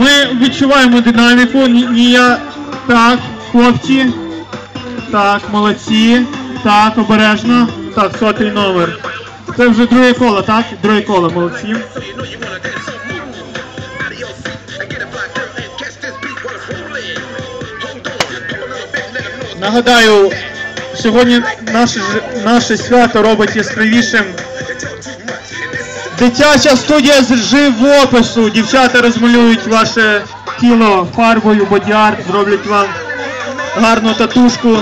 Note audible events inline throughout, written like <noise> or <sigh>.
Ми відчуваємо динаміку. Ні, ні я. Так, хлопці. Так, молодці. Так, обережно. Так, сотий номер. Це вже друге коло, так? Друге коло, молодці. Нагадаю, сьогодні наше, наше свято робить яскравішим. Дитяча студія з живопису. Дівчата розмалюють ваше тіло фарбою, бодіарт, зроблять вам гарну татушку.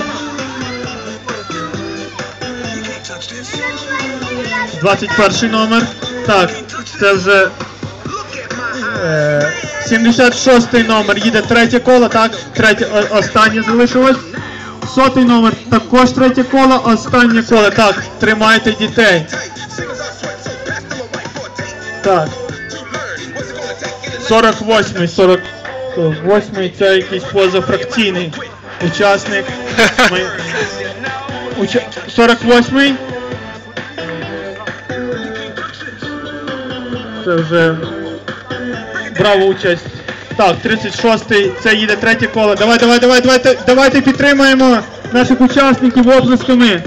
21 номер. Так, це вже е, 76 номер. Їде третє коло, так? Третє останнє залишилось. Сотий номер також третє коло, останнє коло. Так, тримайте дітей. Так. 48-й, 48-й це якийсь позафракційний учасник. <laughs> Ми... Уча... 48-й. Це вже брав участь. Так, 36-й, це їде третє коло. Давай, давай, давай, давайте, давайте підтримаємо наших учасників оплесками.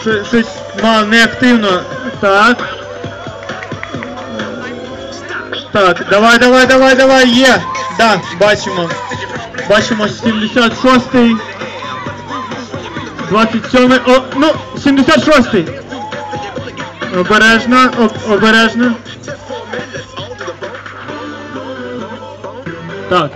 Що- Щось мав неактивно. Так. Так, давай, давай, давай, давай, є. Да, бачимо. Бачимо 76-й. 27-й. О, ну, 76-й. Обережно, об- обережно. Так.